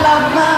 กลับมา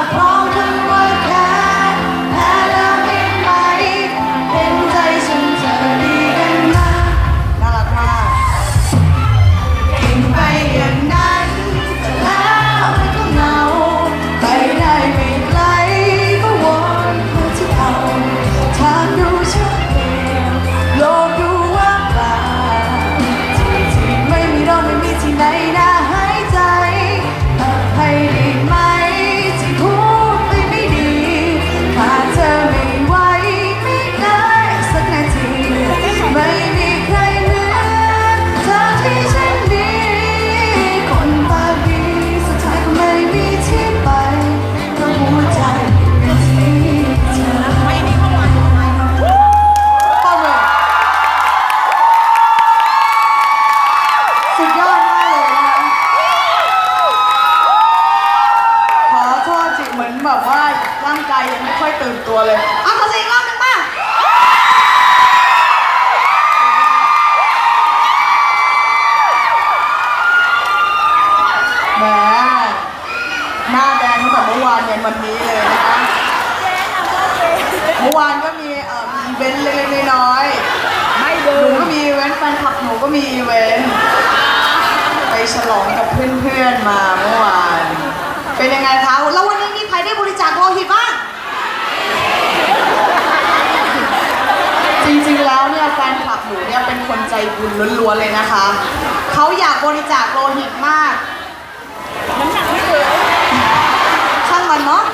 ค่อยตื่นตัวเลยอะขอเสียงอีกรอบหนึงมาแหมหน้าแดงตั้งแต่เมื่อวานยันวันนี้เลยนะคะ เมื่อวานก็มีเอ่อมีอีเวนต์เล็กๆน้อยๆไม่หดื่นูมก็มีอีเวนต์แฟนคลับหนูก็มีอีเวนต์ไปฉลองกับเพื่อนๆมาเมื่อวาน เป็นยังไงคะแล้ววันนี้มีใครได้ บริจาคโลหิตบ้าง จริงๆ แล้วเนี่ยแฟนคลับหนูเนี่ยเป็นคนใจบุญล้วนๆ เลยนะคะ เขาอยากบริจาคโลหิตมาก น้ำหนักไม่เกินช่างมันเนาะ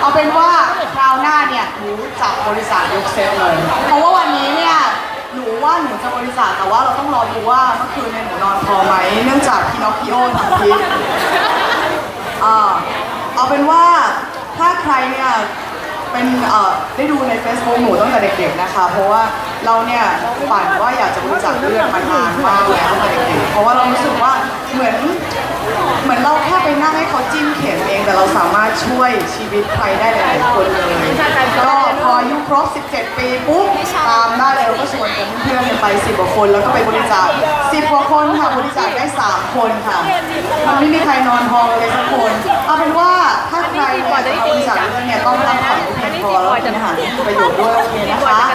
เอาเป็นว่าคราวหน้าเนี่ยหนูจะบริจาคยกเซตเลย เพราะว่าวันนี้เนี่ยหนูว่าหนูจะบริจาคแต่ว่าเราต้องรอดูว่าเมื่อคืนเนี่ยหนูนอนพอไหมเนื่องจากพี่น็อคคิโอทำพิษอ่าเอาเป็นว่า รเนี่ยเป็นเอ่อได้ดูใน Facebook หนูตั้งแต่เด็กๆนะคะ เพราะว่าเราเนี่ยฝันว่าอยากจะบริจาคเลือดมานานมากแล้วตั้งแต่เด็กๆเพราะว่าเรารู้สึกว่าเหมือนเหมือนเราแค่ไปนั่งให้เขาจิ้มเข็มเองแต่เราสามารถช่วยชีวิตใครได้หลายๆคนเลยก็พออายุครบ 17 ปีปุ๊บตามได้เลยก็ชวนเพื่อนๆไป 10กว่าคน แล้วก็ไปบริจาค 10กว่าคนค่ะบริจาคได้ 3 คนค่ะ มันไม่มีใครนอนพองเลยสักคน เอาเป็นว่า ถ้าใครอยากจะมาบริจาคเลือดเนี่ยต้องรับผ่อนให้เพียงพอแล้วกินอาหารที่มีประโยชน์ด้วยโอเคนะคะ